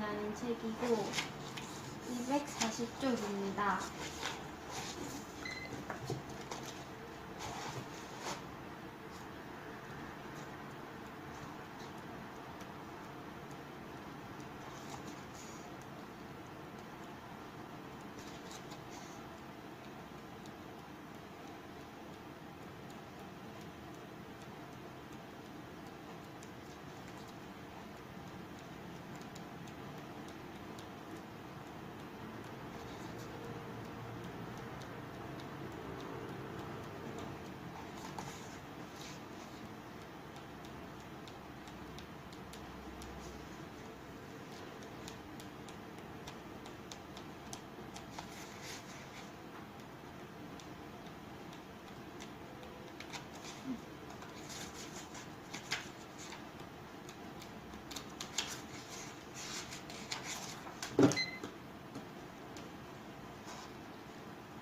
고민하는 책이고 240쪽입니다.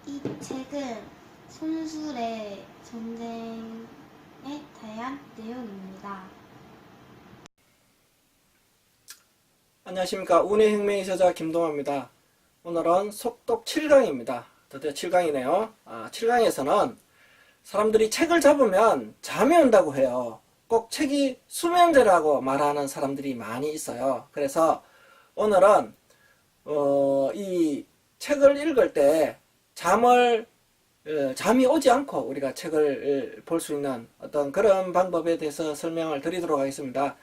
이 책은 손술의 전쟁에 대한 내용입니다. 안녕하십니까. 운의 혁명의 저자 김동화입니다. 오늘은 속독 7강입니다. 드디어 7강이네요. 아, 7강에서는 사람들이 책을 잡으면 잠이 온다고 해요. 꼭 책이 수면제라고 말하는 사람들이 많이 있어요. 그래서 오늘은 어, 이 책을 읽을 때 잠을 어, 잠이 오지 않고 우리가 책을 볼 수 있는 어떤 그런 방법에 대해서 설명을 드리도록 하겠습니다.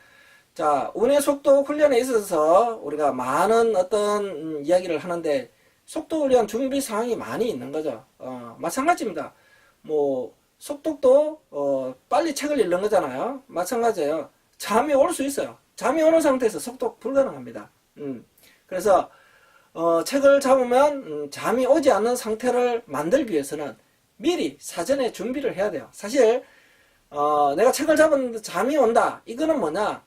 자, 운의 속도 훈련에 있어서 우리가 많은 어떤 음, 이야기를 하는데 속도 훈련 준비 사항이 많이 있는 거죠. 어, 마찬가지입니다. 뭐 속독도 어, 빨리 책을 읽는 거잖아요. 마찬가지예요. 잠이 올 수 있어요. 잠이 오는 상태에서 속독 불가능합니다. 음, 그래서 어, 책을 잡으면 음, 잠이 오지 않는 상태를 만들기 위해서는 미리 사전에 준비를 해야 돼요. 사실 어, 내가 책을 잡았는데 잠이 온다. 이거는 뭐냐?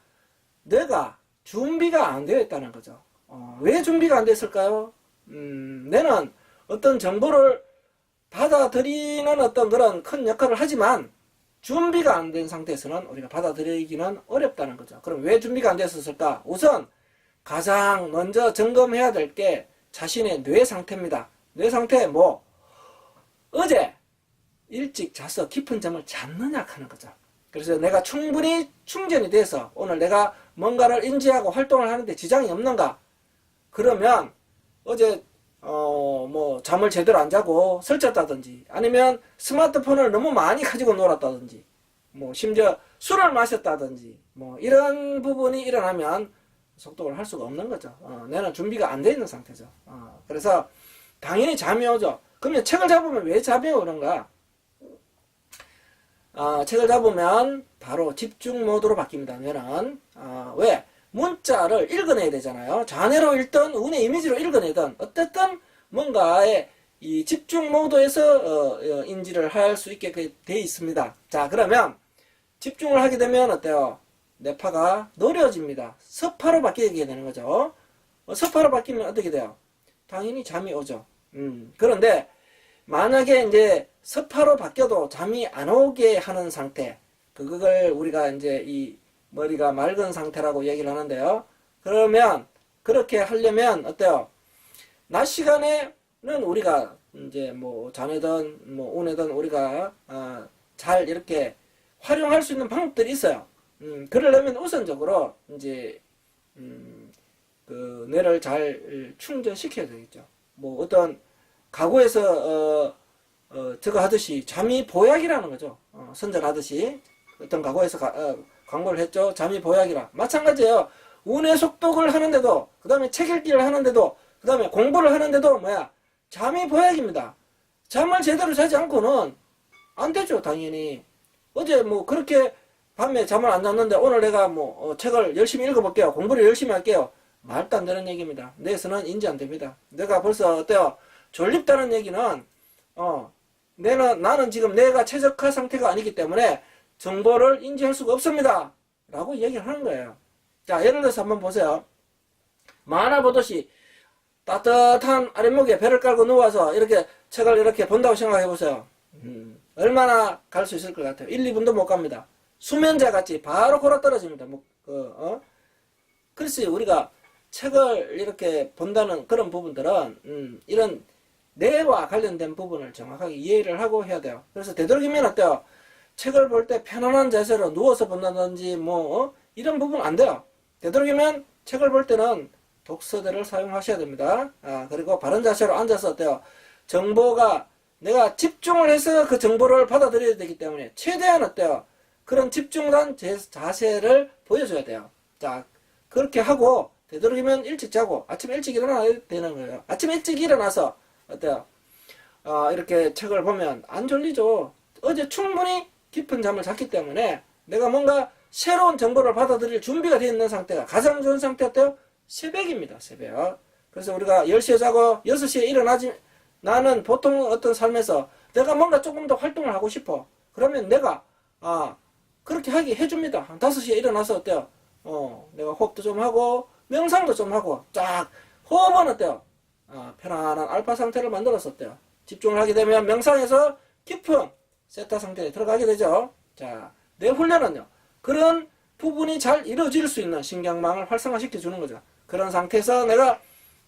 내가 준비가 안 되어 있다는 거죠. 어, 왜 준비가 안 됐을까요? 음, 내는 어떤 정보를 받아들이는 어떤 그런 큰 역할을 하지만 준비가 안 된 상태에서는 우리가 받아들이기는 어렵다는 거죠. 그럼 왜 준비가 안 됐었을까? 우선 가장 먼저 점검해야 될 게 자신의 뇌 상태입니다. 뇌 상태 뭐 어제 일찍 자서 깊은 잠을 잤느냐 하는 거죠. 그래서 내가 충분히 충전이 돼서 오늘 내가 뭔가를 인지하고 활동을 하는데 지장이 없는가? 그러면 어제 어 뭐 잠을 제대로 안 자고 설쳤다든지 아니면 스마트폰을 너무 많이 가지고 놀았다든지 뭐 심지어 술을 마셨다든지 뭐 이런 부분이 일어나면 속독을 할 수가 없는 거죠. 어, 내는 준비가 안 돼 있는 상태죠. 어, 그래서 당연히 잠이 오죠. 그러면 책을 잡으면 왜 잠이 오는가? 어, 책을 잡으면 바로 집중 모드로 바뀝니다. 뇌는 어, 왜 문자를 읽어내야 되잖아요. 잔해로 읽든 운의 이미지로 읽어내든 어쨌든 뭔가의 이 집중 모드에서 어, 어, 인지를 할 수 있게 그돼 있습니다. 자 그러면 집중을 하게 되면 어때요? 뇌파가 느려집니다. 서파로 바뀌게 되는 거죠. 어, 서파로 바뀌면 어떻게 돼요? 당연히 잠이 오죠. 음, 그런데 만약에 이제 서파로 바뀌어도 잠이 안 오게 하는 상태, 그걸 우리가 이제 이 머리가 맑은 상태라고 얘기를 하는데요. 그러면 그렇게 하려면 어때요? 낮 시간에는 우리가 이제 뭐 잠에든 뭐 운에든 우리가 아, 잘 이렇게 활용할 수 있는 방법들이 있어요. 음, 그러려면 우선적으로 이제 음, 그 뇌를 잘 충전시켜야 되겠죠. 뭐 어떤 가구에서 어, 어, 저거 하듯이 잠이 보약이라는 거죠. 어, 선전하듯이 어떤 가구에서 가, 어, 광고를 했죠. 잠이 보약이라. 마찬가지예요. 운의 속독을 하는데도 그 다음에 책 읽기를 하는데도 그 다음에 공부를 하는데도 뭐야 잠이 보약입니다. 잠을 제대로 자지 않고는 안 되죠. 당연히 어제 뭐 그렇게 밤에 잠을 안 잤는데 오늘 내가 뭐 어, 책을 열심히 읽어볼게요. 공부를 열심히 할게요. 말도 안 되는 얘기입니다. 뇌에서는 인지 안 됩니다. 내가 벌써 어때요? 졸립다는 얘기는 어 내는 나는 지금 내가 최적화 상태가 아니기 때문에 정보를 인지할 수가 없습니다. 라고 얘기를 하는 거예요. 자, 예를 들어서 한번 보세요. 만화 보듯이 따뜻한 아랫목에 배를 깔고 누워서 이렇게 책을 이렇게 본다고 생각해 보세요. 음, 얼마나 갈 수 있을 것 같아요? 1, 2분도 못 갑니다. 수면제 같이 바로 골아 떨어집니다. 뭐, 그, 어? 글쎄, 우리가 책을 이렇게 본다는 그런 부분들은 음, 이런 뇌와 관련된 부분을 정확하게 이해를 하고 해야 돼요. 그래서 되도록이면 어때요? 책을 볼 때 편안한 자세로 누워서 본다든지 뭐 어? 이런 부분 안 돼요. 되도록이면 책을 볼 때는 독서대를 사용하셔야 됩니다. 아, 그리고 바른 자세로 앉아서 어때요? 정보가 내가 집중을 해서 그 정보를 받아들여야 되기 때문에 최대한 어때요? 그런 집중한 제- 자세를 보여줘야 돼요. 자, 그렇게 하고 되도록이면 일찍 자고 아침 일찍 일어나야 되는 거예요. 아침 일찍 일어나서 어때요? 어, 이렇게 책을 보면 안 졸리죠. 어제 충분히 깊은 잠을 잤기 때문에 내가 뭔가 새로운 정보를 받아들일 준비가 되어 있는 상태가 가장 좋은 상태 어때요? 새벽입니다. 새벽. 그래서 우리가 10시에 자고 6시에 일어나지 나는 보통 어떤 삶에서 내가 뭔가 조금 더 활동을 하고 싶어. 그러면 내가 아 그렇게 하게 해줍니다. 한 5시에 일어나서 어때요? 어, 내가 호흡도 좀 하고 명상도 좀 하고 쫙 호흡은 어때요? 아, 편안한 알파 상태를 만들었었대요. 집중을 하게 되면 명상에서 깊은 세타 상태에 들어가게 되죠. 자, 뇌 훈련은요. 그런 부분이 잘 이루어질 수 있는 신경망을 활성화시켜 주는 거죠. 그런 상태에서 내가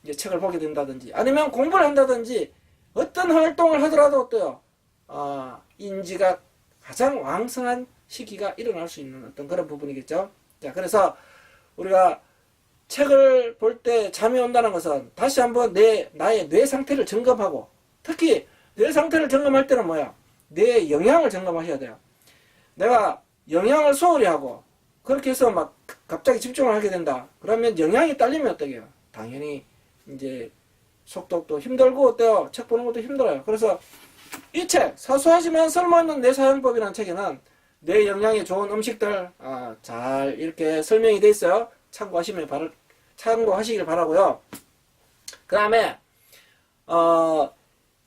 이제 책을 보게 된다든지 아니면 공부를 한다든지 어떤 활동을 하더라도 어때요? 아, 인지가 가장 왕성한 시기가 일어날 수 있는 어떤 그런 부분이겠죠. 자, 그래서 우리가 책을 볼 때 잠이 온다는 것은 다시 한번 내 나의 뇌 상태를 점검하고 특히 뇌 상태를 점검할 때는 뭐야? 뇌 영향을 점검하셔야 돼요. 내가 영향을 소홀히 하고 그렇게 해서 막 갑자기 집중을 하게 된다. 그러면 영향이 딸리면 어떡해요? 당연히 이제 속독도 힘들고 어때요? 책 보는 것도 힘들어요. 그래서 이 책 사소하지만 쓸모있는 뇌 사용법이라는 책에는 뇌 영양에 좋은 음식들 아, 잘 이렇게 설명이 돼 있어요. 참고하시면 바로 참고하시길 바라고요. 그 다음에 어,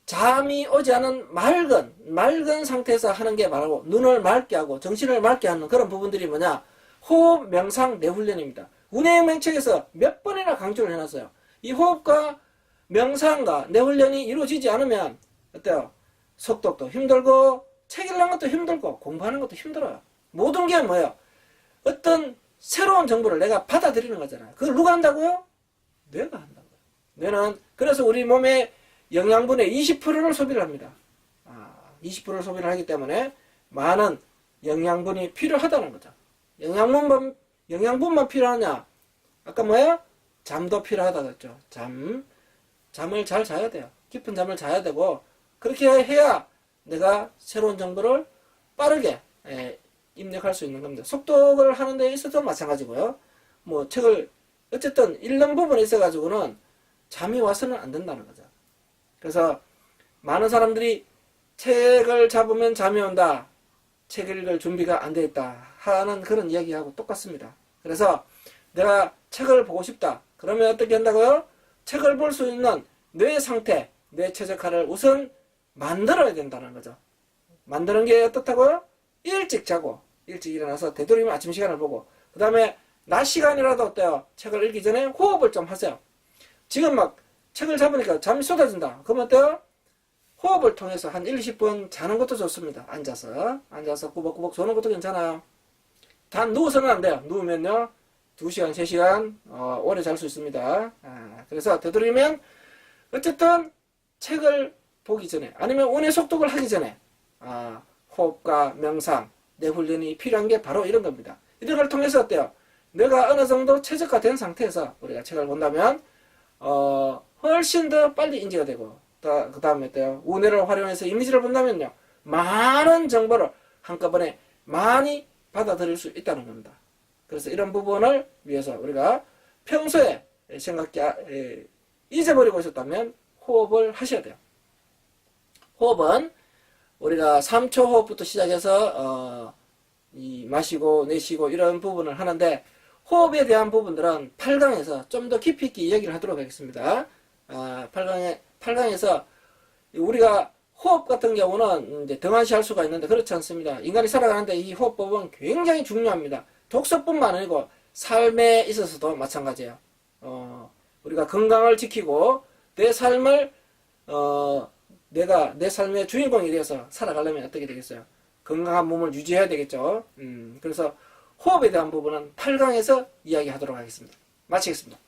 잠이 오지 않은 맑은 맑은 상태에서 하는 게 바로 눈을 맑게 하고 정신을 맑게 하는 그런 부분들이 뭐냐 호흡 명상 뇌훈련입니다. 운행명책에서 몇 번이나 강조를 해놨어요. 이 호흡과 명상과 뇌훈련이 이루어지지 않으면 어때요? 속독도 힘들고 책 읽는 것도 힘들고 공부하는 것도 힘들어요. 모든 게 뭐예요? 어떤 새로운 정보를 내가 받아들이는 거잖아요. 그걸 누가 한다고요? 뇌가 한다고요. 뇌는 그래서 우리 몸의 영양분의 20%를 소비를 합니다. 아, 20%를 소비를 하기 때문에 많은 영양분이 필요하다는 거죠. 영양분만 영양분만 필요하냐? 아까 뭐야? 잠도 필요하다 그랬죠. 잠 잠을 잘 자야 돼요. 깊은 잠을 자야 되고 그렇게 해야 내가 새로운 정보를 빠르게 예, 입력할 수 있는 겁니다. 속독을 하는 데 있어도 마찬가지고요. 뭐 책을 어쨌든 읽는 부분에 있어 가지고는 잠이 와서는 안 된다는 거죠. 그래서 많은 사람들이 책을 잡으면 잠이 온다. 책 읽을 준비가 안 돼 있다 하는 그런 이야기하고 똑같습니다. 그래서 내가 책을 보고 싶다. 그러면 어떻게 한다고요? 책을 볼 수 있는 뇌 상태, 뇌 최적화를 우선 만들어야 된다는 거죠. 만드는 게 어떻다고요? 일찍 자고 일찍 일어나서 되도록이면 아침 시간을 보고 그 다음에 낮 시간이라도 어때요? 책을 읽기 전에 호흡을 좀 하세요. 지금 막 책을 잡으니까 잠이 쏟아진다. 그러면 어때요? 호흡을 통해서 한 1, 20분 자는 것도 좋습니다. 앉아서 앉아서 꾸벅꾸벅 조는 것도 괜찮아요. 단 누워서는 안 돼요. 누우면요 2시간, 3시간 어, 오래 잘 수 있습니다. 아, 그래서 되도록이면 어쨌든 책을 보기 전에 아니면 운의 속독을 하기 전에 아, 호흡과 명상, 뇌 훈련이 필요한 게 바로 이런 겁니다. 이런 걸 통해서 어때요? 내가 어느 정도 최적화된 상태에서 우리가 책을 본다면 어, 훨씬 더 빨리 인지가 되고 그 다음에 어때요? 운해를 활용해서 이미지를 본다면요 많은 정보를 한꺼번에 많이 받아들일 수 있다는 겁니다. 그래서 이런 부분을 위해서 우리가 평소에 에, 잊어버리고 있었다면 호흡을 하셔야 돼요. 호흡은 우리가 3초 호흡부터 시작해서 어, 이 마시고 내쉬고 이런 부분을 하는데 호흡에 대한 부분들은 8강에서 좀 더 깊이 있게 이야기를 하도록 하겠습니다. 아, 8강에 8강에서 우리가 호흡 같은 경우는 이제 등한시 할 수가 있는데 그렇지 않습니다. 인간이 살아가는데 이 호흡법은 굉장히 중요합니다. 독서뿐만 아니고 삶에 있어서도 마찬가지예요. 어, 우리가 건강을 지키고 내 삶을 어, 내가 내 삶의 주인공이 되어서 살아가려면 어떻게 되겠어요? 건강한 몸을 유지해야 되겠죠. 음, 그래서 호흡에 대한 부분은 8강에서 이야기하도록 하겠습니다. 마치겠습니다.